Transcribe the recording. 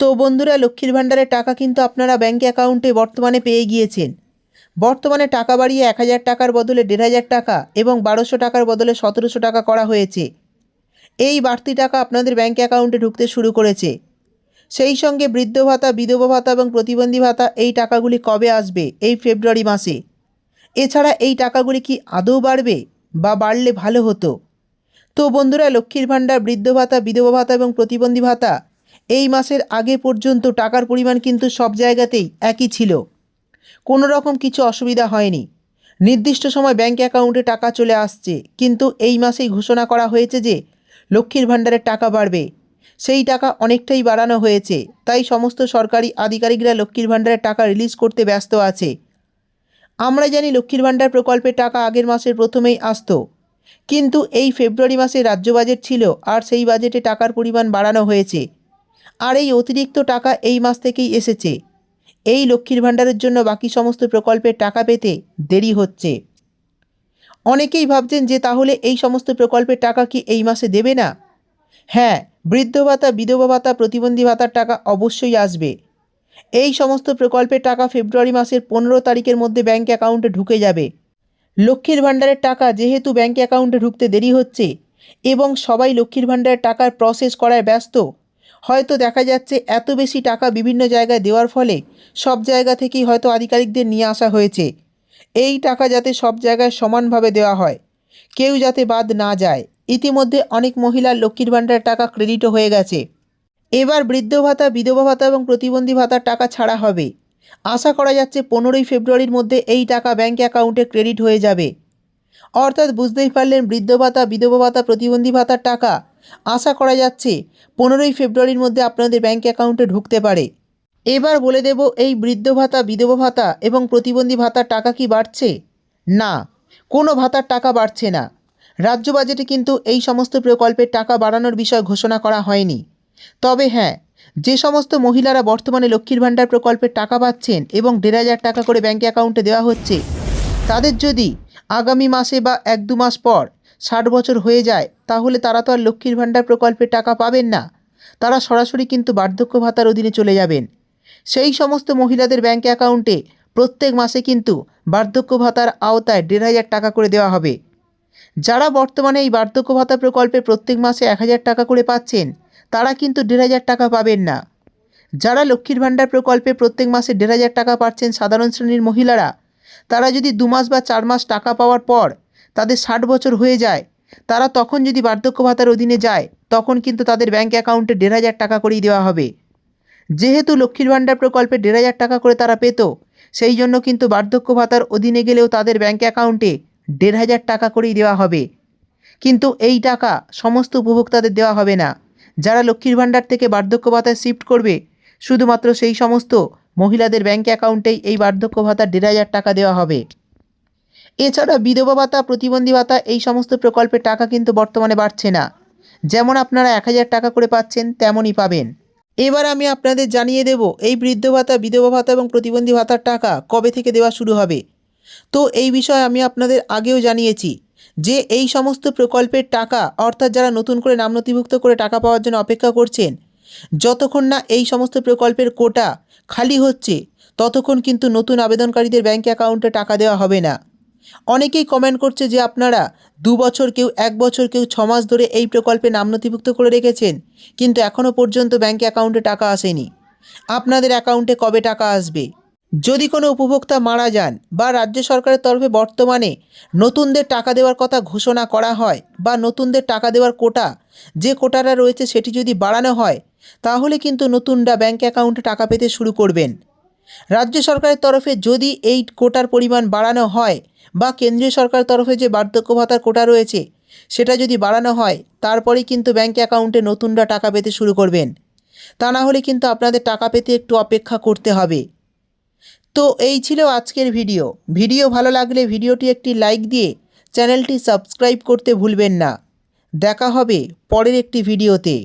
তো বন্ধুরা, লক্ষ্মীর ভাণ্ডারের টাকা কিন্তু আপনারা ব্যাঙ্ক অ্যাকাউন্টে বর্তমানে পেয়ে গিয়েছেন। বর্তমানে টাকা বাড়িয়ে এক হাজার টাকার বদলে দেড় হাজার টাকা এবং বারোশো টাকার বদলে সতেরোশো টাকা করা হয়েছে। এই বাড়তি টাকা আপনাদের ব্যাঙ্ক অ্যাকাউন্টে ঢুকতে শুরু করেছে। সেই সঙ্গে বৃদ্ধ ভাতা, বিধবা ভাতা এবং প্রতিবন্ধী ভাতা এই টাকাগুলি কবে আসবে? এই ফেব্রুয়ারি মাসে। এছাড়া এই টাকাগুলি কি আদৌ বাড়বে বা বাড়লে ভালো হতো? তো বন্ধুরা, লক্ষ্মীর ভাণ্ডার, বৃদ্ধ ভাতা, বিধবা ভাতা এবং প্রতিবন্ধী ভাতা এই মাসের আগে পর্যন্ত টাকার পরিমাণ কিন্তু সব জায়গাতেই একই ছিল। কোনো রকম কিছু অসুবিধা হয়নি। নির্দিষ্ট সময় ব্যাঙ্ক অ্যাকাউন্টে টাকা চলে আসছে, কিন্তু এই মাসেই ঘোষণা করা হয়েছে যে লক্ষ্মীর ভাণ্ডারের টাকা বাড়বে। সেই টাকা অনেকটাই বাড়ানো হয়েছে, তাই সমস্ত সরকারি আধিকারিকরা লক্ষ্মীর ভাণ্ডারের টাকা রিলিজ করতে ব্যস্ত আছে। আমরা জানি লক্ষ্মীর ভাণ্ডার প্রকল্পের টাকা আগের মাসের প্রথমেই আসতো, কিন্তু এই ফেব্রুয়ারি মাসে রাজ্য বাজেট ছিল আর সেই বাজেটে টাকার পরিমাণ বাড়ানো হয়েছে। আর এই অতিরিক্ত টাকা এই মাস থেকেই এসেছে। এই লক্ষ্মীর ভাণ্ডারের জন্য বাকি সমস্ত প্রকল্পের টাকা পেতে দেরি হচ্ছে। অনেকেই ভাবছেন যে তাহলে এই সমস্ত প্রকল্পের টাকা কি এই মাসে দেবে না? হ্যাঁ বৃদ্ধ ভাতা, বিধবা ভাতা, প্রতিবন্ধী ভাতার টাকা অবশ্যই আসবে। এই সমস্ত প্রকল্পের টাকা ফেব্রুয়ারি মাসের পনেরো তারিখের মধ্যে ব্যাঙ্ক অ্যাকাউন্টে ঢুকে যাবে। লক্ষ্মীর ভাণ্ডারের টাকা যেহেতু ব্যাঙ্ক অ্যাকাউন্টে ঢুকতে দেরি হচ্ছে, এবং সবাই লক্ষ্মীর ভাণ্ডারের টাকার প্রসেস করায় ব্যস্ত হয়তো দেখা যাচ্ছে এত বেশি টাকা বিভিন্ন জায়গায় দেওয়ার ফলে সব জায়গা থেকেই হয়তো আধিকারিকদের নিয়ে আসা হয়েছে। এই টাকা যাতে সব জায়গায় সমানভাবে দেওয়া হয়, কেউ যাতে বাদ না যায়। ইতিমধ্যে অনেক মহিলার লক্ষ্মীর ভাণ্ডারের টাকা ক্রেডিটও হয়ে গেছে। এবার বৃদ্ধ ভাতা, বিধবা ভাতা এবং প্রতিবন্ধী ভাতার টাকা ছাড়া হবে। আশা করা যাচ্ছে পনেরোই ফেব্রুয়ারির মধ্যে এই টাকা ব্যাঙ্ক অ্যাকাউন্টে ক্রেডিট হয়ে যাবে। অর্থাৎ বুঝতেই পারলেন বৃদ্ধ ভাতা, বিধবা ভাতা, প্রতিবন্ধী ভাতার টাকা। আশা করা যাচ্ছে পনেরোই ফেব্রুয়ারির মধ্যে আপনাদের ব্যাঙ্ক অ্যাকাউন্টে ঢুকতে পারে। এবার বলে দেব, এই বৃদ্ধ ভাতা, বিধবা ভাতা এবং প্রতিবন্ধী ভাতার টাকা কি বাড়ছে? না, কোনো ভাতার টাকা বাড়ছে না। রাজ্য বাজেটে কিন্তু এই সমস্ত প্রকল্পের টাকা বাড়ানোর বিষয় ঘোষণা করা হয়নি। তবে হ্যাঁ যে সমস্ত মহিলারা বর্তমানে লক্ষ্মীর ভাণ্ডার প্রকল্পের টাকা পাচ্ছেন এবং দেড় হাজার টাকা করে ব্যাঙ্ক অ্যাকাউন্টে দেওয়া হচ্ছে তাদের যদি আগামী মাসে বা এক দু মাস পর ষাট বছর হয়ে যায়, তাহলে তারা তো আর লক্ষ্মীর ভাণ্ডার প্রকল্পে টাকা পাবেন না। তারা সরাসরি কিন্তু বার্ধক্য ভাতার অধীনে চলে যাবেন। সেই সমস্ত মহিলাদের ব্যাঙ্ক অ্যাকাউন্টে প্রত্যেক মাসে কিন্তু বার্ধক্য ভাতার আওতায় দেড় হাজার টাকা করে দেওয়া হবে। যারা বর্তমানে এই বার্ধক্য ভাতা প্রকল্পে প্রত্যেক মাসে এক হাজার টাকা করে পাচ্ছেন, তারা কিন্তু দেড় হাজার টাকা পাবেন না। যারা লক্ষ্মীর ভাণ্ডার প্রকল্পে প্রত্যেক মাসে দেড় হাজার টাকা পাচ্ছেন সাধারণ শ্রেণির মহিলারা তারা যদি দু মাস বা চার মাস টাকা পাওয়ার পর তাদের ষাট বছর হয়ে যায়, তারা তখন যদি বার্ধক্য ভাতার অধীনে যায়, তখন কিন্তু তাদের ব্যাঙ্ক অ্যাকাউন্টে দেড় হাজার টাকা করেই দেওয়া হবে। যেহেতু লক্ষ্মীর ভাণ্ডার প্রকল্পে দেড় হাজার টাকা করে তারা পেত, সেই জন্য কিন্তু বার্ধক্য ভাতার অধীনে গেলেও তাদের ব্যাঙ্ক অ্যাকাউন্টে দেড় হাজার টাকা করেই দেওয়া হবে। কিন্তু এই টাকা সমস্ত উপভোক্তাদের দেওয়া হবে না। যারা লক্ষ্মীর ভাণ্ডার থেকে বার্ধক্য ভাতায় শিফট করবে শুধুমাত্র সেই সমস্ত মহিলাদের ব্যাঙ্ক অ্যাকাউন্টেই এই বার্ধক্য ভাতা দেড় হাজার টাকা দেওয়া হবে। এছাড়া বিধবা ভাতা, প্রতিবন্ধী ভাতা এই সমস্ত প্রকল্পের টাকা কিন্তু বর্তমানে বাড়ছে না। যেমন আপনারা এক হাজার টাকা করে পাচ্ছেন, তেমনই পাবেন। এবার আমি আপনাদের জানিয়ে দেব, এই বৃদ্ধ ভাতা, বিধবা ভাতা এবং প্রতিবন্ধী ভাতার টাকা কবে থেকে দেওয়া শুরু হবে। তো এই বিষয়ে আমি আপনাদের আগেও জানিয়েছি যে এই সমস্ত প্রকল্পের টাকা, অর্থাৎ যারা নতুন করে নাম নথিভুক্ত করে টাকা পাওয়ার জন্য অপেক্ষা করছেন যতক্ষণ না এই সমস্ত প্রকল্পের কোটা খালি হচ্ছে, ততক্ষণ কিন্তু নতুন আবেদনকারীদের ব্যাঙ্ক অ্যাকাউন্টে টাকা দেওয়া হবে না। অনেকেই কমেন্ট করছে যে আপনারা দু বছর কেউ এক বছর কেউ ছ মাস ধরে এই প্রকল্পে নাম নথিভুক্ত করে রেখেছেন, কিন্তু এখনও পর্যন্ত ব্যাঙ্ক অ্যাকাউন্টে টাকা আসেনি। আপনাদের অ্যাকাউন্টে কবে টাকা আসবে? যদি কোনো উপভোক্তা মারা যান বা রাজ্য সরকারের তরফে বর্তমানে নতুনদের টাকা দেওয়ার কথা ঘোষণা করা হয় বা নতুনদের টাকা দেওয়ার কোটা যে কোটাটা রয়েছে সেটি যদি বাড়ানো হয়, তাহলে কিন্তু নতুনরা ব্যাঙ্ক অ্যাকাউন্টে টাকা পেতে শুরু করবেন। রাজ্য সরকারের তরফে যদি এই কোটার পরিমাণ বাড়ানো হয় বা কেন্দ্রীয় সরকারের তরফে যে বার্ধক্য ভাতার কোটা রয়েছে সেটা যদি বাড়ানো হয়, তারপরেই কিন্তু ব্যাঙ্ক অ্যাকাউন্টে নতুনরা টাকা পেতে শুরু করবেন। তা না হলে কিন্তু আপনাদের টাকা পেতে একটু অপেক্ষা করতে হবে। তো এই ছিল আজকের ভিডিও। ভিডিও ভালো লাগলে ভিডিওটি একটি লাইক দিয়ে চ্যানেলটি সাবস্ক্রাইব করতে ভুলবেন না। দেখা হবে পরের একটি ভিডিওতে।